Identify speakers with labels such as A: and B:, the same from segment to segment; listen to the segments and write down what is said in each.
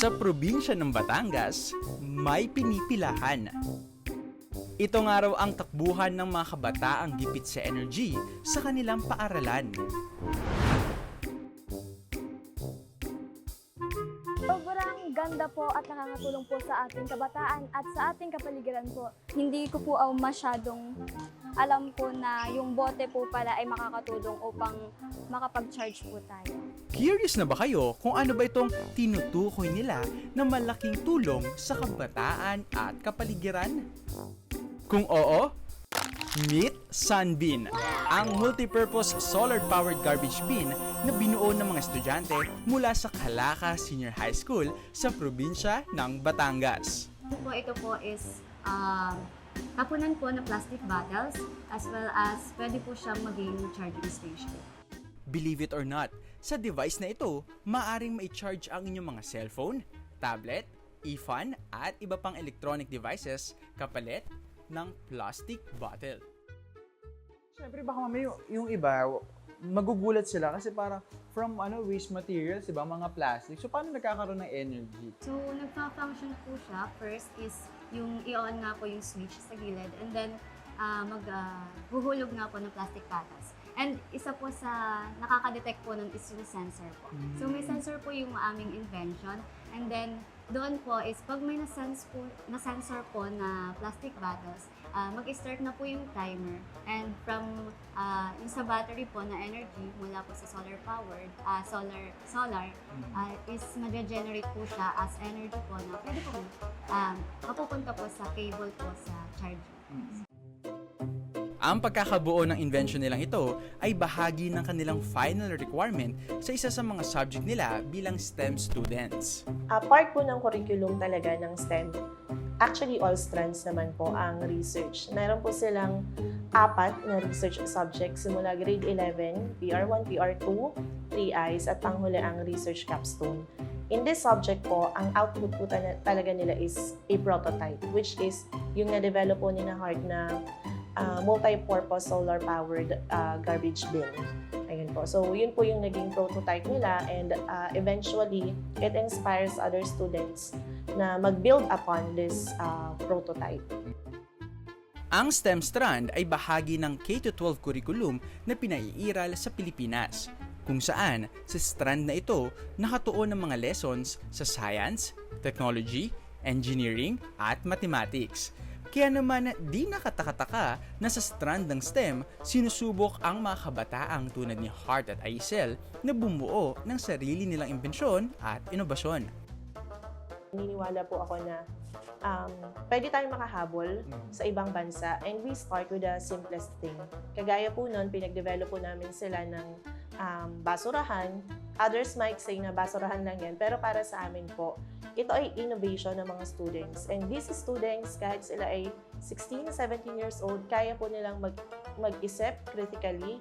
A: Sa probinsya ng Batangas, may pinipilahan. Ito nga raw ang takbuhan ng mga kabataang gipit sa energy sa kanilang paaralan.
B: Sobrang ganda po at nakakatulong po sa ating kabataan at sa ating kapaligiran po. Hindi ko po ah, masyadong alam po na yung bote po pala ay makakatulong upang makapag-charge po tayo.
A: Curious na ba kayo kung ano ba itong tinutukoy nila na malaking tulong sa kabataan at kapaligiran? Kung oo, meet Sunbeam, ang multipurpose solar-powered garbage bin na binuo ng mga estudyante mula sa Calaca Senior High School sa probinsya ng Batangas.
C: po ito po is um, tapunan po ng plastic bottles as well as pwede po siyang maging charging station.
A: Believe it or not, sa device na ito, maaring mai-charge ang inyong mga cellphone, tablet, e-fan at iba pang electronic devices kapalit ng plastic bottle.
D: Siyempre baka mamaya yung, yung iba, magugulat sila kasi parang from ano waste materials, diba, mga plastic. So paano nagkakaroon ng energy?
C: So, nagfa-function po siya. First is yung i-on nga po yung switch sa gilid and then uh, mag huhulog nga po ng plastic bottles. And isa po sa nakaka-detect po nun is yung sensor po. So may sensor po yung aming invention. And then doon po is pag may na-sense po, na-sensor po na plastic bottles, ah, mag-start na po yung timer. And from ah, yung sa battery po na energy mula po sa solar powered, ah, solar solar ah, is nag-generate po siya as energy po na pwede po um, mapupunta po sa cable po sa charging.
A: Ang pagkakabuo ng invention nilang ito ay bahagi ng kanilang final requirement sa isa sa mga subject nila bilang STEM students.
E: Ah, part po ng curriculum talaga ng STEM. Actually, all strands naman po ang research. Meron po silang apat na research subjects simula grade 11, PR1, PR2, 3Is, at panghuli ang research capstone. In this subject po, ang output po tala- talaga nila is a prototype, which is yung na-develop po ni na Hart na ah, multi-purpose solar-powered ah, garbage bin. Ayun po. So, yun po yung naging prototype nila and uh, eventually, it inspires other students na mag-build upon this uh, prototype.
A: Ang STEM strand ay bahagi ng K-12 curriculum na pinaiiral sa Pilipinas, kung saan sa strand na ito nakatuon ng mga lessons sa science, technology, engineering, at mathematics. Kaya naman di nakatakataka na sa strand ng STEM, sinusubok ang mga kabataang tunad ni Hart at Aisel na bumuo ng sarili nilang imbensyon at inobasyon.
E: Naniniwala po ako na um, pwede tayong makahabol sa ibang bansa and we start with the simplest thing. Kagaya po nun, pinag-develop po namin sila ng um, basurahan. Others might say na basurahan lang yan, pero para sa amin po, ito ay innovation ng mga students. And these students, kahit sila ay 16, 17 years old, kaya po nilang mag, mag-isip critically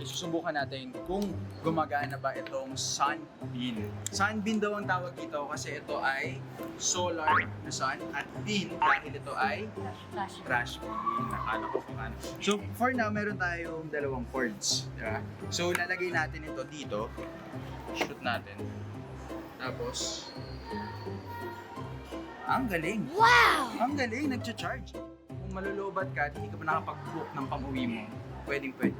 D: Isusubukan natin kung gumagana ba itong sunbeam. Sunbeam daw ang tawag dito kasi ito ay solar na sun at beam dahil ito ay
C: Flash.
D: trash bin. Nakala ko kung ano. So, for now, meron tayong dalawang cords. Diba? So, lalagay natin ito dito. Shoot natin. Tapos, ang galing. Wow! Ang galing, nag-charge. Kung malulobat ka hindi ka pa nakapag-book ng pang-uwi mo, pwedeng pwede.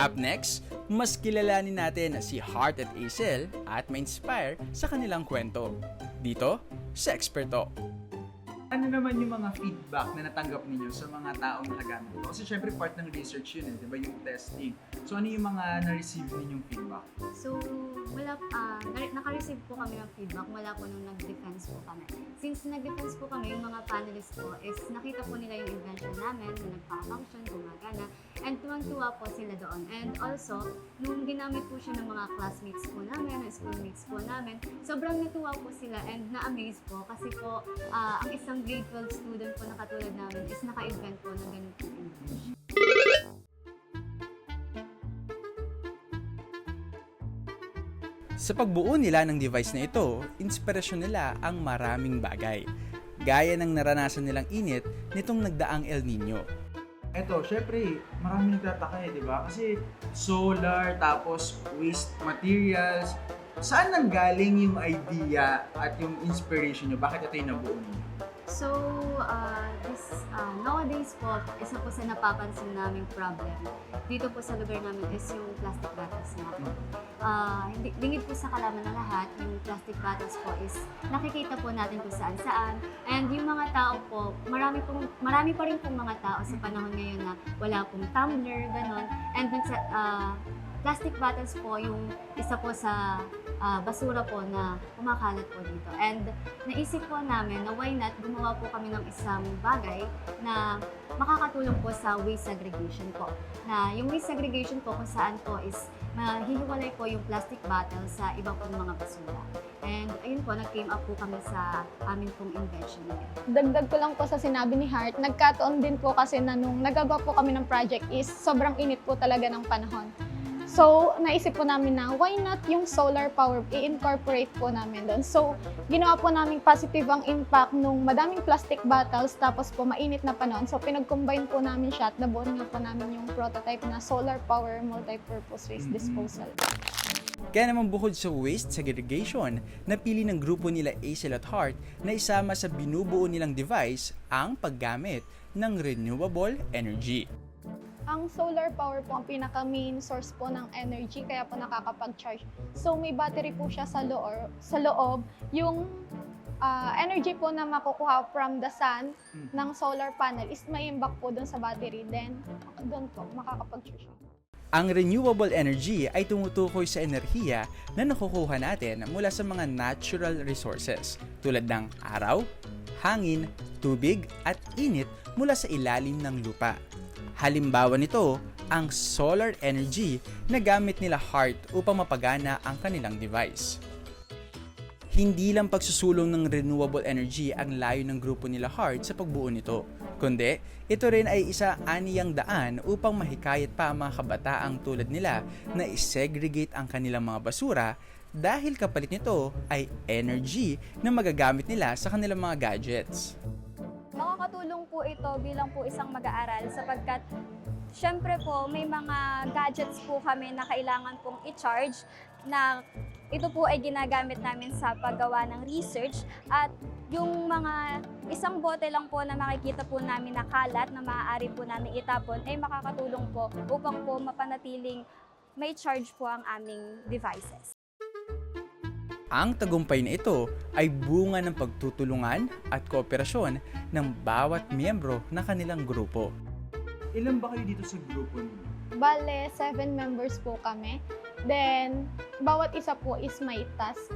A: Up next, mas kilalanin natin si Hart at Aisel at ma-inspire sa kanilang kwento. Dito, sa Experto.
D: Ano naman yung mga feedback na natanggap ninyo sa mga taong nakagamit ito? Kasi syempre part ng research yun eh, di ba? Yung testing. So ano yung mga na-receive ninyong feedback?
C: So, wala, na- naka-receive po kami ng feedback mula po nung nag-defense po kami. Since nag-defense po kami, yung mga panelists po is nakita po nila yung invention namin, na nagpa-function, gumagana, and tuwang-tuwa po sila doon. And also, nung ginamit po siya ng mga classmates po namin, schoolmates po namin, sobrang natuwa po sila and na-amaze po kasi po, ah, ang isang grade 12 student po na katulad namin is naka-invent po ng ganitong invention.
A: Sa pagbuo nila ng device na ito, inspirasyon nila ang maraming bagay. Gaya ng naranasan nilang init nitong nagdaang El Nino.
D: Eto, syempre, marami nagtataka eh, di ba? Kasi solar, tapos waste materials, Saan nanggaling yung idea at yung inspiration nyo? Bakit ito yung nabuo ninyo?
C: So, uh, this, uh, nowadays po, isa po sa napapansin naming problem dito po sa lugar namin is yung plastic bottles po. Uh, hindi, lingid po sa kalaman ng lahat, yung plastic bottles po is nakikita po natin kung saan saan. And yung mga tao po, marami, pong, marami pa rin pong mga tao sa panahon ngayon na wala pong tumbler, ganon. And dun sa, uh, plastic bottles po yung isa po sa ah, basura po na kumakalat po dito. And naisip po namin na why not gumawa po kami ng isang bagay na makakatulong po sa waste segregation po. Na yung waste segregation po kung saan po is mahihiwalay po yung plastic bottle sa iba pong mga basura. And ayun po, nag-came up po kami sa amin pong invention.
F: Dagdag ko lang po sa sinabi ni Hart, nagkataon din po kasi na nung nagagawa po kami ng project is sobrang init po talaga ng panahon. So, naisip po namin na why not yung solar power i-incorporate po namin doon. So, ginawa po namin positive ang impact nung madaming plastic bottles tapos po mainit na panahon. So, pinag-combine po namin siya at nabuo nga po namin yung prototype na solar power multi-purpose waste disposal.
A: Kaya naman bukod sa waste segregation, napili ng grupo nila Acel at Heart na isama sa binubuo nilang device ang paggamit ng renewable energy.
F: Ang solar power po ang pinaka main source po ng energy kaya po nakakapag-charge. So may battery po siya sa loob, sa loob yung ah, energy po na makukuha from the sun ng solar panel is maimbak po dun sa battery then doon po makakapag-charge.
A: Ang renewable energy ay tumutukoy sa enerhiya na nakukuha natin mula sa mga natural resources tulad ng araw, hangin, tubig at init mula sa ilalim ng lupa. Halimbawa nito, ang solar energy na gamit nila Heart upang mapagana ang kanilang device. Hindi lang pagsusulong ng renewable energy ang layo ng grupo nila Heart sa pagbuo nito, kundi ito rin ay isa aniyang daan upang mahikayat pa ang mga kabataang tulad nila na isegregate ang kanilang mga basura dahil kapalit nito ay energy na magagamit nila sa kanilang mga gadgets.
B: Makakatulong po ito bilang po isang mag-aaral sapagkat syempre po may mga gadgets po kami na kailangan pong i-charge na ito po ay ginagamit namin sa paggawa ng research at yung mga isang bote lang po na makikita po namin na kalat na maaari po namin itapon ay makakatulong po upang po mapanatiling may charge po ang aming devices.
A: Ang tagumpay na ito ay bunga ng pagtutulungan at kooperasyon ng bawat miyembro ng kanilang grupo.
D: Ilan ba kayo dito sa grupo ninyo?
F: Bale, seven members po kami. Then, bawat isa po is may task.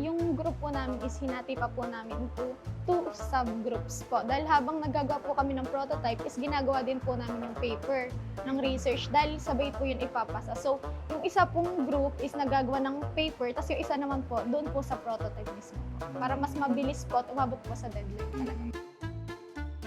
F: Yung group po namin is hinati pa po namin into two subgroups po. Dahil habang nagagawa po kami ng prototype, is ginagawa din po namin yung paper ng research dahil sabay po yun ipapasa. So, yung isa pong group is nagagawa ng paper, tapos yung isa naman po, doon po sa prototype mismo. Para mas mabilis po at umabot po sa deadline talaga.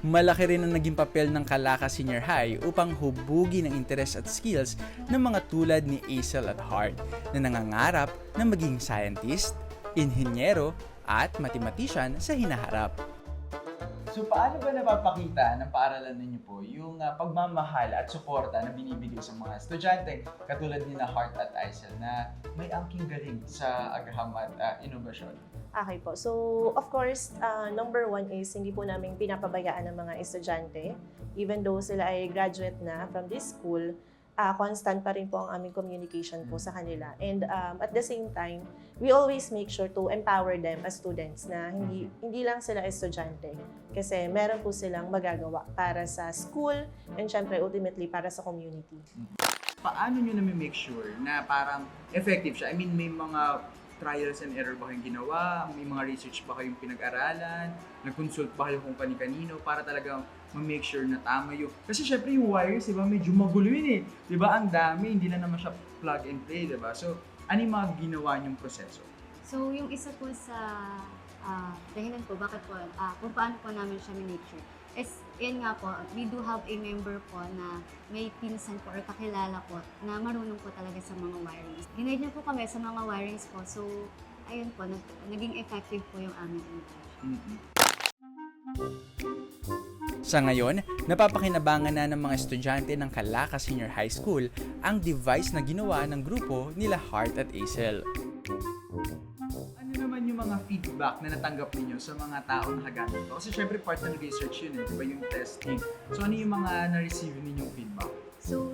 A: Malaki rin ang naging papel ng Kalaka Senior High upang hubugin ang interes at skills ng mga tulad ni Acel at Hart na nangangarap na maging scientist, inhinyero at mathematician sa hinaharap.
D: So paano ba napapakita ng paaralan ninyo po yung ah, pagmamahal at suporta na binibigay sa mga estudyante katulad ni na Hart at Aisel na may angking galing sa agham at ah, inobasyon?
E: Okay po. So, of course, uh, number one is hindi po namin pinapabayaan ng mga estudyante. Even though sila ay graduate na from this school, uh, constant pa rin po ang aming communication po sa kanila. And um, at the same time, we always make sure to empower them as students na hindi hindi lang sila estudyante. Kasi meron po silang magagawa para sa school and syempre ultimately para sa community.
D: Paano nyo na make sure na parang effective siya? I mean, may mga trials and error ba kayong ginawa? May mga research ba kayong pinag-aralan? Nag-consult ba kayo kung kani-kanino para talagang ma-make sure na tama yung... Kasi syempre yung wires, di medyo magulo yun eh. Di ba, ang dami, hindi na naman siya plug and play, di ba? So, ano yung mga ginawa niyong proseso?
C: So, yung isa po sa ah, dahilan po, bakit po, ah, kung paano po namin siya minake sure, is, yun nga po, we do have a member po na may pinsan po or kakilala po na marunong po talaga sa mga wirings. Ginaid niya po kami sa mga wirings po, so, ayun po, nag, naging effective po yung aming internship.
D: Mhm.
A: Sa ngayon, napapakinabangan na ng mga estudyante ng Kalaka Senior High School ang device na ginawa ng grupo nila Hart at Acel.
D: Feedback na natanggap ninyo sa mga taong nakagamit to? Kasi syempre part ng research yun eh, di ba yung testing. So ano yung mga na-receive ninyong feedback?
C: So,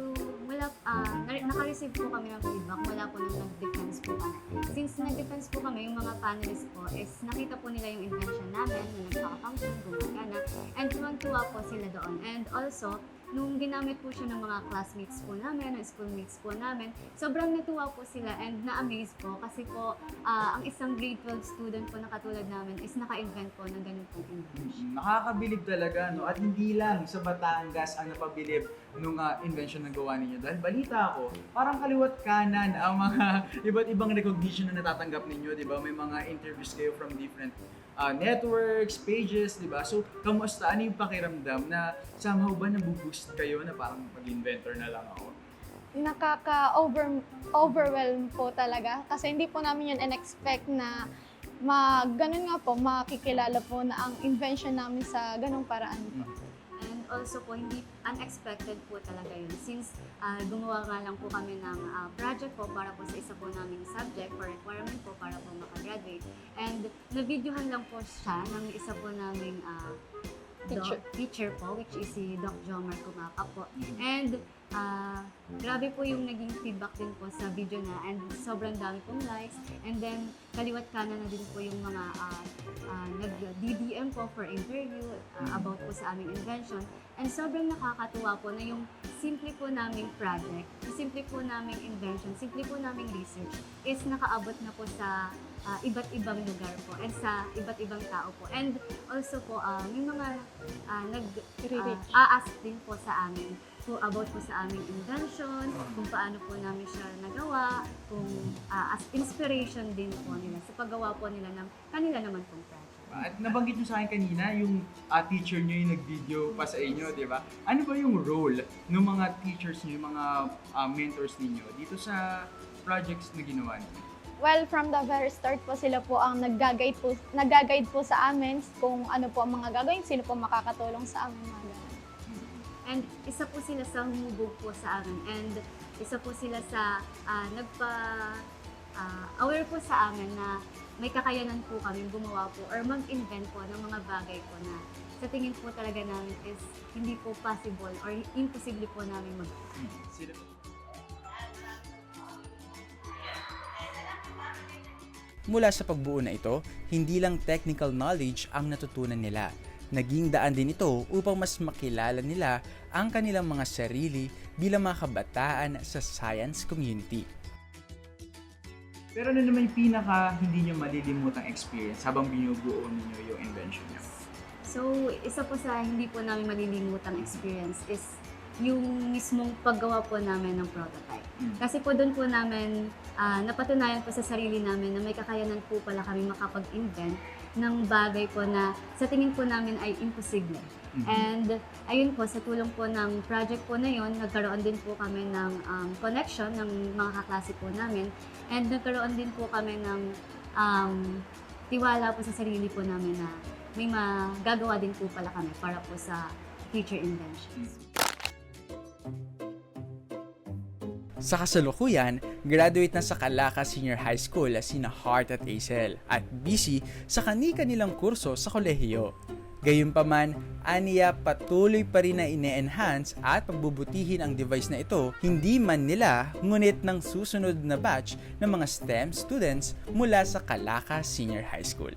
C: na- naka-receive po kami ng feedback mula po nung nag-defense po kami. Since nag-defense po kami, yung mga panelists po is nakita po nila yung invention namin na nagkaka-function, gumagana, and tuwang-tuwa po sila doon. And also, nung ginamit po siya ng mga classmates po namin, ng schoolmates po namin, sobrang natuwa po sila and na-amaze po kasi po ah, ang isang grade 12 student po na katulad namin is naka-invent po ng ganun pong invention.
D: Nakakabilib talaga, no? At hindi lang sa Batangas ang napabilib nung ah, invention na gawa ninyo. Dahil balita ko, parang kaliwat kanan ang mga iba't ibang recognition na natatanggap ninyo, di ba? May mga interviews kayo from different ah, networks, pages, di ba? So, kamusta? Ano yung pakiramdam na somehow ba nabuboost kayo na parang mag-inventor na lang ako?
F: Nakaka-over overwhelm po talaga kasi hindi po namin yun in-expect na ma ganun nga po makikilala po na ang invention namin sa ganung paraan po.
C: And also po, hindi unexpected po talaga yun. Since ah, gumawa nga lang po kami ng ah, project po para po sa isa po naming subject for requirement po para po makagraduate. And na-videohan lang po siya ng isa po naming ah,
F: Teacher.
C: teacher po, which is si Doc Jomar Kumaka po. And ah, grabe po yung naging feedback din po sa video na and sobrang dami pong likes. And then kaliwat kanan na din po yung mga ah, nag-DDM po for interview ah, about po sa aming invention. And sobrang nakakatuwa po na yung simple po naming project, yung simple po naming invention, simple po naming research is nakaabot na po sa ah, iba't ibang lugar po and sa iba't ibang tao po. And also po, ah, may mga ah, nag
F: I-reach.
C: ah, ask din po sa amin po about po sa aming invention, kung paano po namin siya nagawa, kung ah, as inspiration din po nila sa paggawa po nila ng kanila naman pong.
D: At nabanggit nyo sa akin kanina, yung ah, teacher nyo yung nag-video pa sa inyo, di ba? Ano ba yung role ng mga teachers nyo, yung mga ah, mentors ninyo dito sa projects na ginawa niyo?
F: Well, from the very start po sila po ang nag-guide po, nag-guide po sa amin kung ano po ang mga gagawin, sino po makakatulong sa amin mga ganun.
C: And isa po sila sa humubog po sa amin. And isa po sila sa ah, nagpa ah, aware po sa amin na may kakayanan po kami gumawa po or mag-invent po ng mga bagay po na sa tingin po talaga namin is hindi po possible or imposible po namin mag
A: Mula sa pagbuo na ito, hindi lang technical knowledge ang natutunan nila. Naging daan din ito upang mas makilala nila ang kanilang mga sarili bilang mga kabataan sa science community.
D: Pero ano naman yung pinaka hindi nyo malilimutang experience habang binubuo ninyo yung invention nyo?
C: So, isa po sa hindi po namin malilimutang experience is yung mismong paggawa po namin ng prototype.
D: Mm.
C: Kasi po doon po namin ah, napatunayan po sa sarili namin na may kakayanan po pala kami makapag-invent ng bagay po na sa tingin po namin ay imposible.
D: Mhm.
C: And ayun po, sa tulong po ng project po na yun, nagkaroon din po kami ng um, connection ng mga kaklase po namin. And nagkaroon din po kami ng um, tiwala po sa sarili po namin na may magagawa din po pala kami para po sa future inventions.
A: Sa kasalukuyan, graduate na sa Calaca Senior High School sina Hart at Aisel at busy sa kani-kanilang kurso sa kolehiyo. Gayunpaman, aniya patuloy pa rin na ine-enhance at pagbubutihin ang device na ito, hindi man nila, ngunit ng susunod na batch ng mga STEM students mula sa Calaca Senior High School.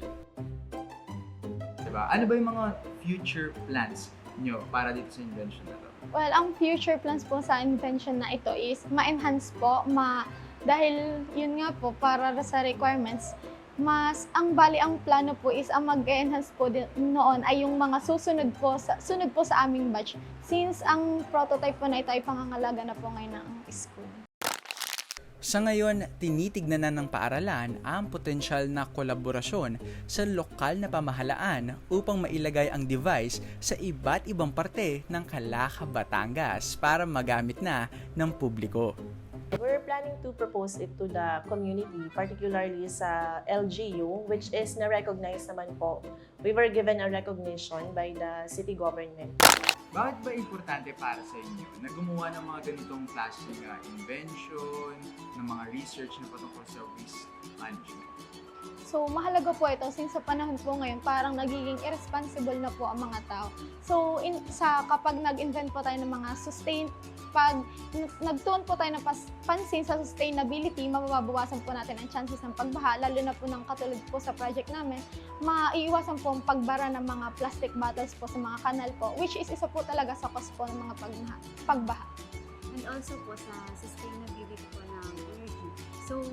D: Diba? Ano ba yung mga future plans nyo para dito sa invention na to?
F: Well, ang future plans po sa invention na ito is ma-enhance po, ma dahil yun nga po para sa requirements, mas ang bali ang plano po is ang mag-enhance po din, noon ay yung mga susunod po sa sunod po sa aming batch since ang prototype po na ito ay pangangalaga na po ngayon ng school.
A: Sa ngayon, tinitignan na ng paaralan ang potensyal na kolaborasyon sa lokal na pamahalaan upang mailagay ang device sa iba't ibang parte ng Calaca, Batangas para magamit na ng publiko.
E: We're planning to propose it to the community, particularly sa LGU, which is na-recognize naman po. We were given a recognition by the city government.
D: Bakit ba importante para sa inyo na gumawa ng mga ganitong klaseng uh, invention, ng mga research na patungkol sa waste management?
F: So, mahalaga po ito since sa panahon po ngayon, parang nagiging irresponsible na po ang mga tao. So, in, sa kapag nag-invent po tayo ng mga sustain, pag nagtuon po tayo ng pas, pansin sa sustainability, mababawasan po natin ang chances ng pagbaha, lalo na po ng katulad po sa project namin, maiiwasan po ang pagbara ng mga plastic bottles po sa mga kanal po, which is isa po talaga sa cause po ng mga pagbaha. pagbaha.
C: And also po sa sustainability po ng energy. So,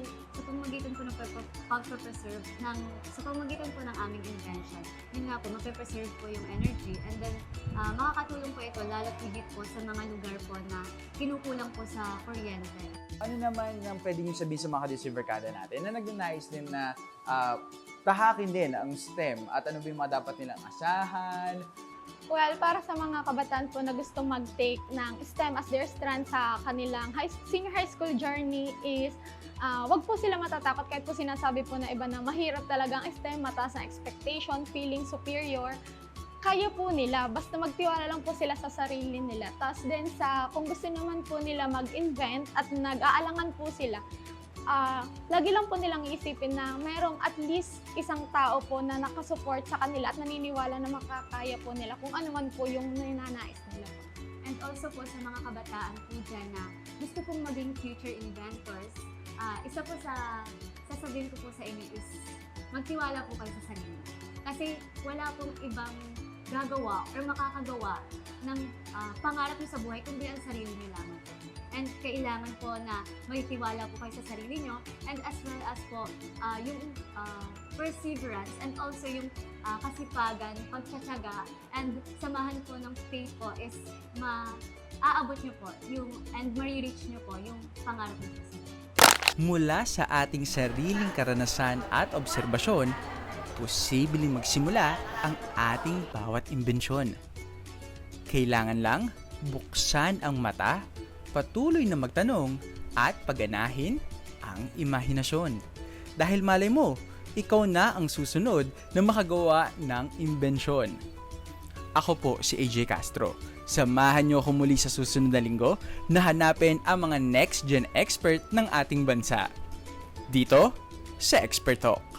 C: pamamagitan po ng pag- pag-preserve ng, sa pamamagitan po ng aming invention, yun nga po, magpe-preserve po yung energy and then ah, makakatulong po ito lalo higit po sa mga lugar po na kinukulang po sa kuryente.
D: Ano naman ang pwede nyo sabihin sa mga kadisiverkada natin na nagnanais din na ah, tahakin din ang STEM at ano ba yung mga dapat nilang asahan?
F: Well, para sa mga kabataan po na gustong mag-take ng STEM as their strand sa kanilang high, senior high school journey is ah, wag po sila matatakot kahit po sinasabi po na iba na mahirap talaga ang STEM, mataas ang expectation, feeling superior. Kaya po nila, basta magtiwala lang po sila sa sarili nila. Tapos din sa, kung gusto naman po nila mag-invent at nag-aalangan po sila, ah lagi lang po nilang iisipin na mayroong at least isang tao po na nakasupport sa kanila at naniniwala na makakaya po nila kung ano man po yung ninanais nila.
C: And also po sa mga kabataan po dyan na gusto pong maging future inventors, ah, isa po sa sasabihin ko po sa inyo is magtiwala po kayo sa sarili. Kasi wala pong ibang gagawa or makakagawa ng ah, pangarap niyo sa buhay kundi ang sarili niyo lamang. And kailangan po na may tiwala po kayo sa sarili niyo and as well as po ah, yung ah, perseverance and also yung ah, kasipagan, pagtsatsaga and samahan po ng faith po is ma aabot niyo po yung and ma-reach niyo po yung pangarap buhay.
A: Mula sa ating sariling karanasan at obserbasyon, posibleng magsimula ang ating bawat imbensyon. Kailangan lang buksan ang mata, patuloy na magtanong at paganahin ang imahinasyon. Dahil malay mo, ikaw na ang susunod na makagawa ng imbensyon. Ako po si AJ Castro. Samahan niyo ako muli sa susunod na linggo na hanapin ang mga next-gen expert ng ating bansa. Dito sa Expert Talk.